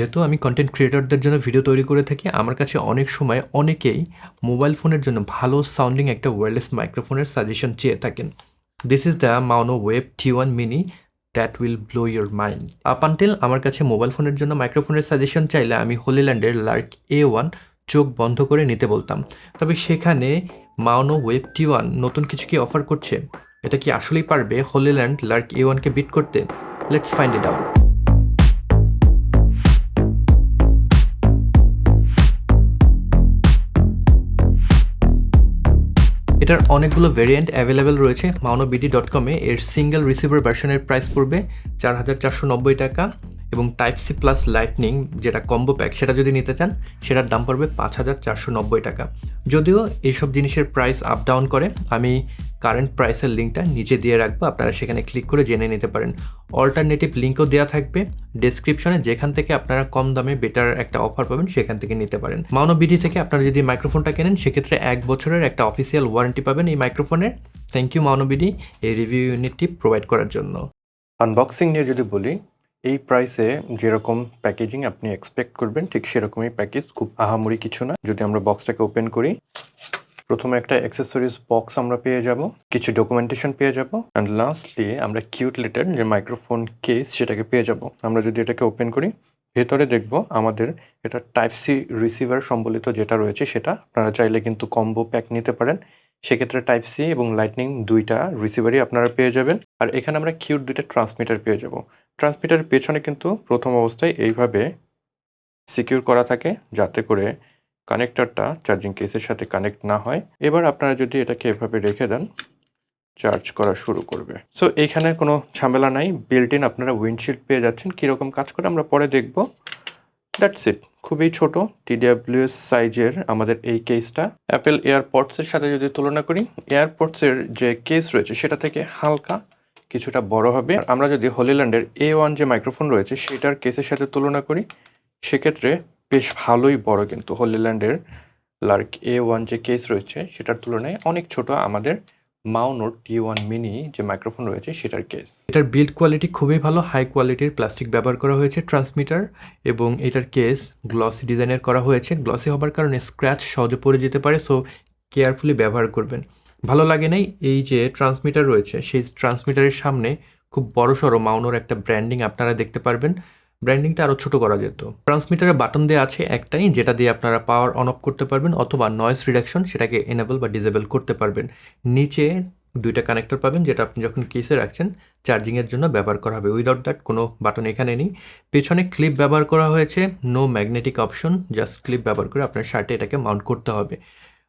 যেহেতু আমি কন্টেন্ট ক্রিয়েটরদের জন্য ভিডিও তৈরি করে থাকি, আমার কাছে অনেক সময় অনেকেই মোবাইল ফোনের জন্য ভালো সাউন্ডিং একটা ওয়্যারলেস মাইক্রোফোনের সাজেশন চেয়ে থাকেন। This is the Maono wave T one mini that will blow your mind up আমার কাছে মোবাইল ফোনের জন্য মাইক্রোফোনের সাজেশন চাইলে আমি হোলিল্যান্ডের লার্ক এ ওয়ান চোখ বন্ধ করে নিতে বলতাম। তবে সেখানে মাউনো ওয়েব টি ওয়ান নতুন কিছু কি অফার করছে? এটা কি আসলেই পারবে হোলিল্যান্ড লার্ক এ ওয়ানকে বিট করতে? লেটস ফাইন্ড ইট আউট এটার অনেকগুলো ভেরিয়েন্ট অ্যাভেলেবেল রয়েছে। মাউনোবিডি ডট কমে এর সিঙ্গেল রিসিভার ভার্সনের প্রাইস পড়বে চার হাজার চারশো নব্বই টাকা এবং টাইপ সি প্লাস লাইটনিং যেটা কম্বো প্যাক সেটা যদি নিতে চান, সেটার দাম পড়বে পাঁচ হাজার চারশো নব্বই টাকা। যদিও এইসব জিনিসের প্রাইস আপ ডাউন করে, আমি কারেন্ট প্রাইসের লিঙ্কটা নিচে দিয়ে রাখব, আপনারা সেখানে ক্লিক করে জেনে নিতে পারেন। অল্টারনেটিভ লিঙ্কও দেওয়া থাকবে। ডেসক্রিপশনে যেখান থেকে আপনারা কম দামে বেটার একটা অফার পাবেন, সেখান থেকে নিতে পারেন। মাউনোবিডি থেকে আপনারা যদি মাইক্রোফোনটা কেনেন, সেক্ষেত্রে এক বছরের একটা অফিসিয়াল ওয়ারেন্টি পাবেন এই মাইক্রোফোনের থ্যাংক ইউ মাউনোবিডি এই রিভিউ ইউনিটটি প্রোভাইড করার জন্য। আনবক্সিং নিয়ে যদি বলি, এই প্রাইসে যেরকম প্যাকেজিং আপনি এক্সপেক্ট করবেন, ঠিক সেরকমই প্যাকেজ খুব আহামরি কিছু না। যদি আমরা বক্সটাকে ওপেন করি প্রথমে একটা অ্যাক্সেসরিজ বক্স আমরা পেয়ে যাব, কিছু ডকুমেন্টেশন পেয়ে যাব অ্যান্ড লাস্টলি আমরা কিউট লেটার যে মাইক্রোফোন কেস সেটাকে পেয়ে যাব। আমরা যদি এটাকে ওপেন করি, ভেতরে দেখব আমাদের এটা টাইপ সি রিসিভার সম্বলিত যেটা রয়েছে সেটা, আপনারা চাইলে কিন্তু কম্বো প্যাক নিতে পারেন। সেক্ষেত্রে টাইপ সি এবং লাইটনিং দুইটা রিসিভারই আপনারা পেয়ে যাবেন। আর এখানে আমরা কিউট দুইটা ট্রান্সমিটার পেয়ে যাব। ট্রান্সমিটারের পেছনে কিন্তু প্রথম অবস্থায় এইভাবে সিকিউর করা থাকে, যাতে করে কানেক্টরটা চার্জিং কেসের সাথে কানেক্ট না হয়। এবার আপনারা যদি এটাকে এভাবে রেখে দেন চার্জ করা শুরু করবে। সো এইখানে কোনো ঝামেলা নাই। বিল্ট ইন আপনারা উইন্ডশিল্ড পেয়ে যাচ্ছেন। কীরকম কাজ করে আমরা পরে দেখব। দ্যাটস ইট খুবই ছোট টিডিডাব্লিউএস সাইজের আমাদের এই কেসটা অ্যাপেল এয়ারপডসের সাথে যদি তুলনা করি এয়ারপডসের যে কেস রয়েছে, সেটা থেকে হালকা, কিছুটা বড় হবে। আমরা যদি হলিল্যান্ডের এ ওয়ান যে মাইক্রোফোন রয়েছে, সেটার কেসের সাথে তুলনা করি, সেক্ষেত্রে বেশ ভালোই বড় কিন্তু হলিল্যান্ডের লার্ক এ ওয়ান যে কেস রয়েছে, সেটার তুলনায় অনেক ছোট আমাদের মাউনোর টি ওয়ান মিনি যে মাইক্রোফোন রয়েছে, সেটার কেস এটার বিল্ড কোয়ালিটি খুবই ভালো হাই কোয়ালিটির প্লাস্টিক ব্যবহার করা হয়েছে ট্রান্সমিটার এবং এটার কেস গ্লসি ডিজাইনের করা হয়েছে। গ্লসি হবার কারণে স্ক্র্যাচ সহজে পড়ে যেতে পারে সো কেয়ারফুলি ব্যবহার করবেন। ভালো লাগে নাই এই যে ট্রান্সমিটার রয়েছে, সেই ট্রান্সমিটারের সামনে খুব বড় সড়ো মাউনোর একটা ব্র্যান্ডিং আপনারা দেখতে পারবেন। ব্র্যান্ডিংটা আরও ছোট করা যেত। ট্রান্সমিটারে বাটন দেওয়া আছে একটাই, যেটা দিয়ে আপনারা পাওয়ার অন অফ করতে পারবেন অথবা নয়েস রিডাকশন সেটাকে এনেবল বা ডিসেবল করতে পারবেন। নিচে দুইটা কানেক্টর পাবেন, যেটা আপনি যখন কেসে রাখছেন চার্জিংয়ের জন্য ব্যবহার করা হবে। উইদাউট দ্যাট কোনো বাটন এখানে নেই। পেছনে ক্লিপ ব্যবহার করা হয়েছে no magnetic option just clip ব্যবহার করে আপনার শার্টে এটাকে মাউন্ট করতে হবে।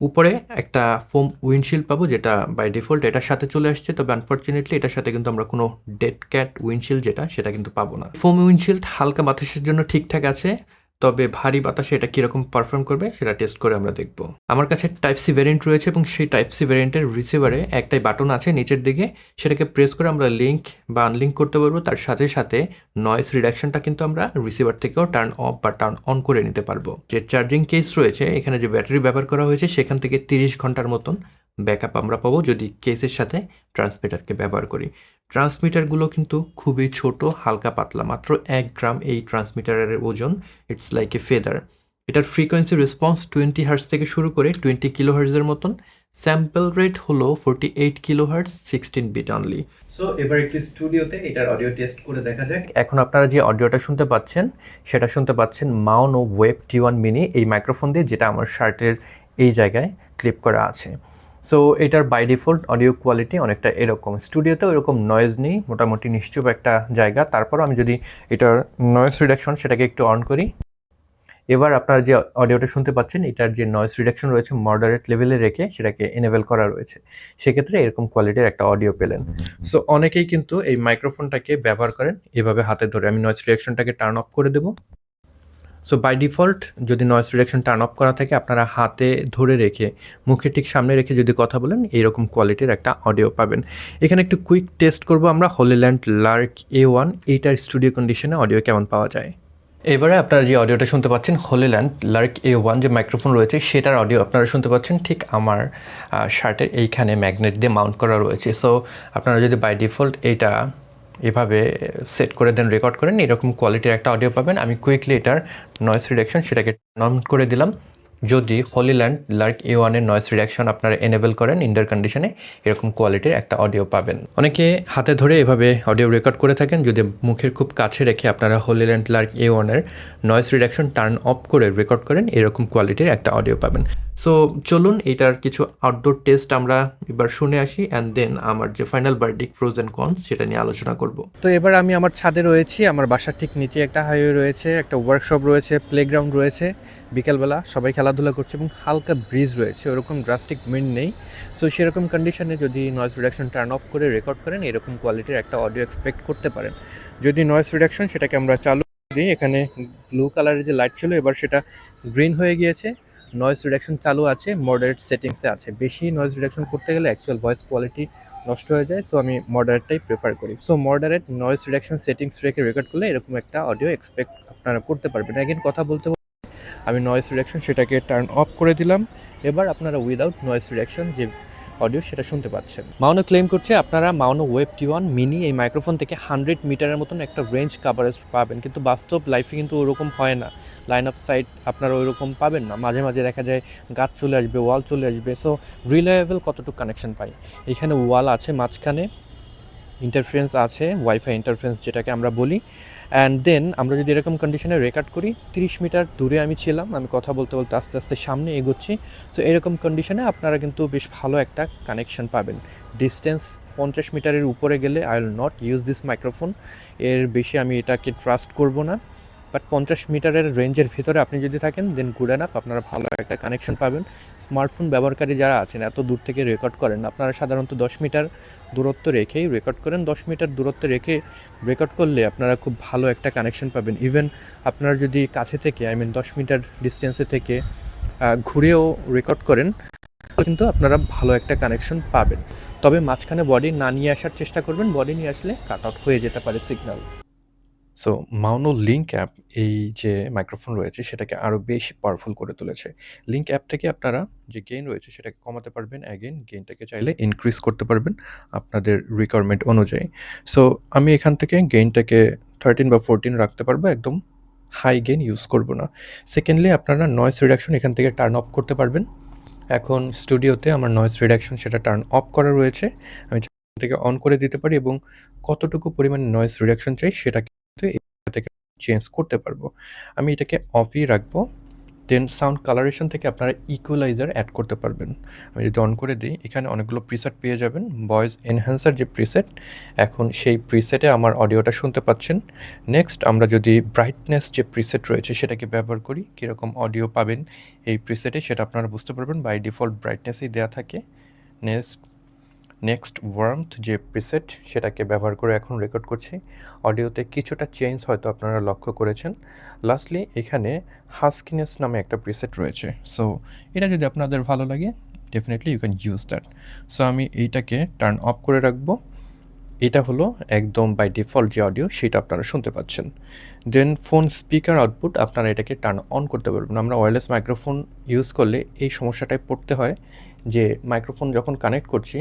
উপরে একটা ফোম উইন্ডশিল্ড পাবো, যেটা বাই ডিফল্ট এটার সাথে চলে আসছে। তবে আনফর্চুনেটলি এটার সাথে কিন্তু আমরা কোনো ডেড ক্যাট উইন্ডশিল্ড যেটা, সেটা কিন্তু পাবো না। ফোম উইন্ডশিল্ড হালকা বাতাসের জন্য ঠিকঠাক আছে। তবে ভারী বাতাসে এটা কীরকম পারফর্ম করবে সেটা টেস্ট করে আমরা দেখব। আমার কাছে টাইপ সি ভ্যারিয়েন্ট রয়েছে এবং সেই টাইপ সি ভ্যারিয়েন্টের রিসিভারে একটাই বাটন আছে নিচের দিকে। সেটাকে প্রেস করে আমরা লিঙ্ক বা আনলিঙ্ক করতে পারব। তার সাথে সাথে নয়েস রিডাকশনটা কিন্তু আমরা রিসিভার থেকেও টার্ন অফ বা টার্ন অন করে নিতে পারব। যে চার্জিং কেস রয়েছে, এখানে যে ব্যাটারি ব্যবহার করা হয়েছে, সেখান থেকে তিরিশ ঘণ্টার মতন ব্যাকআপ আমরা পাবো যদি কেসের সাথে ট্রান্সমিটারকে ব্যবহার করি। ট্রান্সমিটারগুলো কিন্তু খুবই ছোট, হালকা পাতলা, মাত্র এক গ্রাম এই ট্রান্সমিটারের ওজন। ইটস লাইক এ ফেদার এটার ফ্রিকোয়েন্সি রেসপন্স টোয়েন্টি হার্স থেকে শুরু করে টোয়েন্টি কিলো হার্সের মতন। স্যাম্পল রেট হলো forty eight kilo hertz sixteen bit only so এবার একটি স্টুডিওতে এটার অডিও টেস্ট করে দেখা যাক। এখন আপনারা যে অডিওটা শুনতে পাচ্ছেন, সেটা শুনতে পাচ্ছেন Maono wave T one mini এই মাইক্রোফোন দিয়ে, যেটা আমার শার্টের এই জায়গায় ক্লিপ করা আছে। সো এটার বাই ডিফল্ট অডিও কোয়ালিটি অনেকটা এরকম। স্টুডিওতেও এরকম নয়েজ নেই, মোটামুটি নিশ্চুপ একটা জায়গা। তারপর আমি যদি এটার নয়েজ রিডাকশন সেটাকে একটু অন করি। এবার আপনার যে অডিওটা শুনতে পাচ্ছেন, এটার যে নয়েজ রিডাকশন রয়েছে মডারেট লেভেলে রেখে সেটাকে এনেবেল করা রয়েছে। সেক্ষেত্রে এরকম কোয়ালিটির একটা অডিও পেলেন। সো অনেকেই কিন্তু এই মাইক্রোফোনটাকে ব্যবহার করেন। এভাবে হাতে ধরে আমি নয়েজ রিডাকশনটাকে টার্ন অফ করে দেবো। সো বাই ডিফল্ট যদি নয়েস রিডাকশন টার্ন অফ করা থাকে, আপনারা হাতে ধরে রেখে মুখে ঠিক সামনে রেখে যদি কথা বলেন এইরকম কোয়ালিটির একটা অডিও পাবেন। এখানে একটু কুইক টেস্ট করব আমরা হলিল্যান্ড লার্ক এ ওয়ান এইটার স্টুডিও কন্ডিশনে অডিও কেমন পাওয়া যায়। এবারে আপনারা যে অডিওটা শুনতে পাচ্ছেন হোলিল্যান্ড লার্ক এ ওয়ান যে মাইক্রোফোন রয়েছে, সেটার অডিও আপনারা শুনতে পাচ্ছেন, ঠিক আমার শার্টের এইখানে ম্যাগনেট দিয়ে মাউন্ট করা রয়েছে। সো আপনারা যদি বাই ডিফল্ট এইটা এভাবে সেট করে দেন রেকর্ড করেন। এরকম কোয়ালিটির একটা অডিও পাবেন। আমি কুইকলি এটার নয়েস রিডাকশন সেটাকে নন করে দিলাম। যদি হলিল্যান্ড লার্ক এ ওয়ানের নয়েস রিডাকশন আপনারা এনেবল করেন ইন্ডার কন্ডিশনে এরকম কোয়ালিটির একটা অডিও পাবেন। অনেকে হাতে ধরে এভাবে অডিও রেকর্ড করে থাকেন। যদি মুখের খুব কাছে রেখে আপনারা হলিল্যান্ড লার্ক এ ওয়ানের নয়েস রিডাকশন টার্ন অফ করে রেকর্ড করেন, এরকম কোয়ালিটির একটা অডিও পাবেন। সো চলুন এটার কিছু আউটডোর টেস্ট আমরা এবার শুনে আসি অ্যান্ড দেন আমার যে final verdict pros and cons সেটা নিয়ে আলোচনা করব। তো এবার আমি আমার ছাদে রয়েছি, আমার বাসার ঠিক নিচে একটা হাইওয়ে রয়েছে, একটা ওয়ার্কশপ রয়েছে প্লেগ্রাউন্ড রয়েছে, বিকেলবেলা সবাই খেলাধুলা করছে এবং হালকা ব্রিজ রয়েছে, ওরকম ড্রাস্টিক উইন্ড নেই। সো সেরকম কন্ডিশনে যদি নয়েজ রিডাকশন টার্ন অফ করে রেকর্ড করেন, এরকম কোয়ালিটির একটা অডিও এক্সপেক্ট করতে পারেন। যদি নয়েজ রিডাকশন সেটাকে আমরা চালু দিই এখানে ব্লু কালারের যে লাইট ছিল, এবার সেটা গ্রিন হয়ে গিয়েছে। নয়েজ রিডাকশন চালু আছে মডারেট সেটিংসে আছে। বেশি নয়েজ রিডাকশন করতে গেলে অ্যাকচুয়াল ভয়েস কোয়ালিটি নষ্ট হয়ে যায় সো আমি মডারেটটাই প্রেফার করি। So moderate noise reduction settings রেখে রেকর্ড করলে এরকম একটা অডিও এক্সপেক্ট আপনারা করতে পারবেন। অ্যাগেন কথা বলতে আমি নয়েজ রিডাকশন সেটাকে টার্ন অফ করে দিলাম। এবার আপনারা উইদাউট নয়েজ রিডাকশন যে অডিও সেটা শুনতে পাচ্ছেন। মাউনো ক্লেম করছে আপনারা Maono wave T one mini এই মাইক্রোফোন থেকে হান্ড্রেড মিটারের মতন একটা রেঞ্জ কাভারেজ পাবেন। কিন্তু বাস্তব লাইফে কিন্তু ওরকম হয় না। লাইন অফ সাইট আপনারা ওইরকম পাবেন না। মাঝে মাঝে দেখা যায় গাছ চলে আসবে ওয়াল চলে আসবে। সো রিলায়েবল কতটুকু কানেকশন পাই? এখানে ওয়াল আছে, মাঝখানে ইন্টারফারেন্স আছে ওয়াইফাই ইন্টারফারেন্স যেটাকে আমরা বলি। অ্যান্ড দেন আমরা যদি এরকম কন্ডিশনে রেকর্ড করি, তিরিশ মিটার দূরে আমি ছিলাম, আমি কথা বলতে বলতে আস্তে আস্তে সামনে এগোচ্ছি। সো এরকম কন্ডিশনে আপনারা কিন্তু বেশ ভালো একটা কানেকশন পাবেন। ডিস্টেন্স পঞ্চাশ মিটারের উপরে গেলে I will not use this microphone এর বেশি আমি এটাকে ট্রাস্ট করব না। বাট পঞ্চাশ মিটারের রেঞ্জের ভিতরে আপনি যদি থাকেন দেন গুড আপ আপনারা ভালো একটা কানেকশন পাবেন। স্মার্টফোন ব্যবহারকারী যারা আছেন, এত দূর থেকে রেকর্ড করেন, আপনারা সাধারণত দশ মিটার দূরত্ব রেখেই রেকর্ড করেন। দশ মিটার দূরত্ব রেখে রেকর্ড করলে আপনারা খুব ভালো একটা কানেকশন পাবেন। ইভেন আপনারা যদি কাছে থেকে আই মিন দশ মিটার ডিস্টেন্সে থেকে ঘুরেও রেকর্ড করেন কিন্তু আপনারা ভালো একটা কানেকশন পাবেন। তবে মাঝখানে বডি না নিয়ে আসার চেষ্টা করবেন। বডি নিয়ে আসলে কাট আউট হয়ে যেতে পারে signal so Maono link app এই যে মাইক্রোফোন রয়েছে, সেটাকে আরও বেশি পাওয়ারফুল করে তুলেছে। লিঙ্ক অ্যাপ থেকে আপনারা যে গেইন রয়েছে, সেটাকে কমাতে পারবেন। অ্যাগেন গেইনটাকে চাইলে ইনক্রিজ করতে পারবেন আপনাদের রিকোয়ারমেন্ট অনুযায়ী। সো আমি এখান থেকে গেইনটাকে থার্টিন বা ফোরটিন রাখতে পারব, একদম হাই গেইন ইউজ করব না। সেকেন্ডলি আপনারা নয়েস রিডাকশন এখান থেকে টার্ন অফ করতে পারবেন। এখন স্টুডিওতে আমার নয়েস রিডাকশন সেটা টার্ন অফ করা রয়েছে। আমি থেকে অন করে দিতে পারি এবং কতটুকু পরিমাণে নয়েস রিডাকশন চাই সেটা এটা থেকে চেঞ্জ করতে পারব। আমি এটাকে অফই রাখব দেন সাউন্ড কালারেশন থেকে আপনারা ইকুয়ালাইজার অ্যাড করতে পারবেন। আমি যদি অন করে দিই, এখানে অনেকগুলো প্রিসেট পেয়ে যাবেন। ভয়েস এনহ্যান্সার যে প্রিসেট এখন সেই প্রিসেটে আমার অডিওটা শুনতে পাচ্ছেন। নেক্সট আমরা যদি ব্রাইটনেস যে প্রিসেট রয়েছে, সেটাকে ব্যবহার করি, কীরকম অডিও পাবেন এই প্রিসেটে সেটা আপনারা বুঝতে পারবেন। বাই ডিফল্ট ব্রাইটনেসেই দেওয়া থাকে। নেক্সট নেক্সট ওয়ার্মথ যে প্রিসেট সেটাকে ব্যবহার করে এখন রেকর্ড করছি। অডিওতে কিছুটা চেঞ্জ হয়তো আপনারা লক্ষ্য করেছেন। লাস্টলি এখানে হাস্কিনেস নামে একটা প্রিসেট রয়েছে। সো এটা যদি আপনাদের ভালো লাগে definitely you can use that so আমি এইটাকে টার্ন অফ করে রাখব। এটা হলো একদম বাই ডিফল্ট যে অডিও সেটা আপনারা শুনতে পাচ্ছেন। দেন ফোন স্পিকার আউটপুট আপনারা এটাকে টার্ন অন করতে পারবেন। আমরা ওয়্যারলেস মাইক্রোফোন ইউজ করলে এই সমস্যাটায় পড়তে হয় যে মাইক্রোফোন যখন কানেক্ট করছি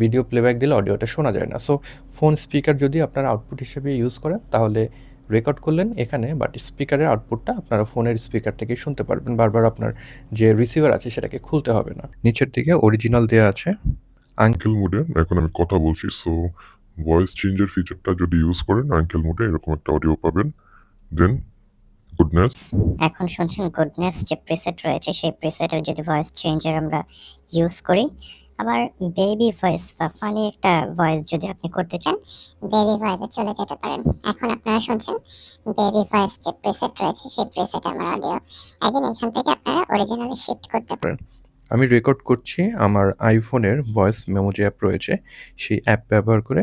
ভিডিও প্লেব্যাক দিলে অডিওটা শোনা যায় না। সো ফোন স্পিকার যদি আপনারা আউটপুট হিসেবে ইউজ করেন তাহলে রেকর্ড করলেন এখানে বাট স্পিকারের আউটপুটটা আপনারা ফোনের স্পিকার থেকে শুনতে পারবেন। বারবার আপনার যে রিসিভার আছে সেটাকে খুলতে হবে না। নিচের দিকে অরিজিনাল দেওয়া আছে। আঙ্কেল মোডে এখন আমি কথা বলছি। সো ভয়েস চেঞ্জের ফিচারটা যদি ইউজ করেন আঙ্কেল মোডে এরকম একটা অডিও পাবেন। দেন গুডনেস এখন শুনছেন গুডনেস যে প্রিসেট রয়েছে সেই প্রিসেটে যদি ভয়েস চেঞ্জার আমরা ইউজ করি আবার বেবি ভয়েস বা ফানি একটা ভয়েস যদি আপনি করতে চান বেবি ভয়েসে চলে যেতে পারেন। এখন আপনারা শুনছেন বেবি ভয়েস যে প্রেসেট রয়েছে, সেই প্রেসেট আমার অডিও এখন এখান থেকে আপনারা অরিজিনালি শিফট করতে পারেন। আমি রেকর্ড করছি, আমার আইফোনের ভয়েস মেমো যে অ্যাপ রয়েছে, সেই অ্যাপ ব্যবহার করে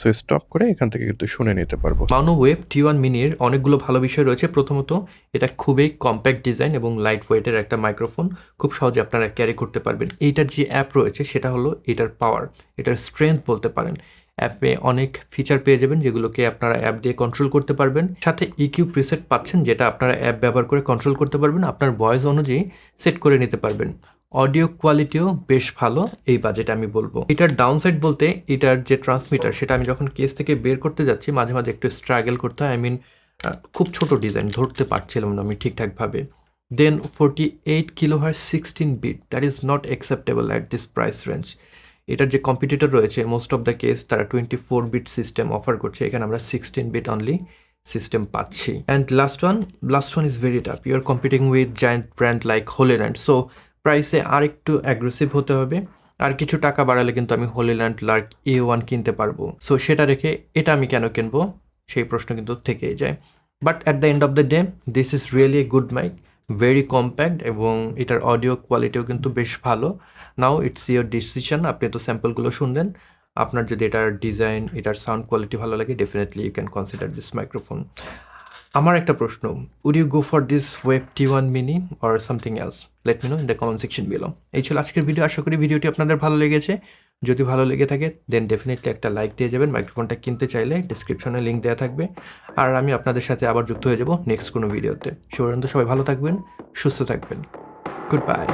সো স্টপ করে এখান থেকে কিন্তু শুনে নিতে পারব। মাউনো ওয়েব টি ওয়ান মিনির অনেকগুলো ভালো বিষয় রয়েছে। প্রথমত, এটা খুবই কম্প্যাক্ট ডিজাইন এবং লাইট ওয়েটের একটা মাইক্রোফোন খুব সহজে আপনারা ক্যারি করতে পারবেন। এইটার যে অ্যাপ রয়েছে, সেটা হলো এটার পাওয়ার এটার স্ট্রেংথ বলতে পারেন। অ্যাপে অনেক ফিচার পেয়ে যাবেন, যেগুলোকে আপনারা অ্যাপ দিয়ে কন্ট্রোল করতে পারবেন। সাথে ইকিউ প্রিসেট পাচ্ছেন, যেটা আপনারা অ্যাপ ব্যবহার করে কন্ট্রোল করতে পারবেন। আপনার ভয়েস অনুযায়ী সেট করে নিতে পারবেন। অডিও কোয়ালিটিও বেশ ভালো, এই বাজেট আমি বলব। এটার ডাউনসাইড বলতে এটার যে ট্রান্সমিটার সেটা আমি যখন কেস থেকে বের করতে যাচ্ছি, মাঝে মাঝে একটু স্ট্রাগল করতে হয়। আই মিন খুব ছোট ডিজাইন ধরতে পারছিলাম না আমি ঠিকঠাকভাবে। Then forty eight kilo her sixteen bit that is not acceptable at this price range এটার যে কম্পিটিটর রয়েছে মোস্ট অফ দ্য কেস তারা twenty four bit system offer করছে। এখানে আমরা সিক্সটিন বিট অনলি সিস্টেম পাচ্ছি। And last one last one is very tough you are competing with giant brand like Holyland so প্রাইসে আর একটু aggressive হতে হবে। আর কিছু টাকা বাড়ালে কিন্তু আমি হোলিল্যান্ড লার্ক এ ওয়ান কিনতে পারব। সো সেটা রেখে এটা আমি কেন কিনবো? সেই প্রশ্ন কিন্তু থেকেই যায়। But at the end of the day this is really a good mic very compact এবং এটার অডিও কোয়ালিটিও কিন্তু বেশ ভালো। নাও ইটস ইয়োর ডিসিশন আপনি তো স্যাম্পলগুলো শুনলেন। আপনার যদি এটার ডিজাইন এটার সাউন্ড কোয়ালিটি ভালো লাগে definitely you can consider this microphone আমার একটা প্রশ্ন। Would you go for this wave T one mini or something else let me know in the comment section below এই ছিল আজকের ভিডিও আশা করি ভিডিওটি আপনাদের ভালো লেগেছে। যদি ভালো লেগে থাকে দেন ডেফিনেটলি একটা লাইক দিয়ে যাবেন। মাইক্রোফোনটা কিনতে চাইলে ডিসক্রিপশনে লিঙ্ক দেওয়া থাকবে। আর আমি আপনাদের সাথে আবার যুক্ত হয়ে যাব নেক্সট কোনো ভিডিওতে সে সবাই ভালো থাকবেন, সুস্থ থাকবেন। Good bye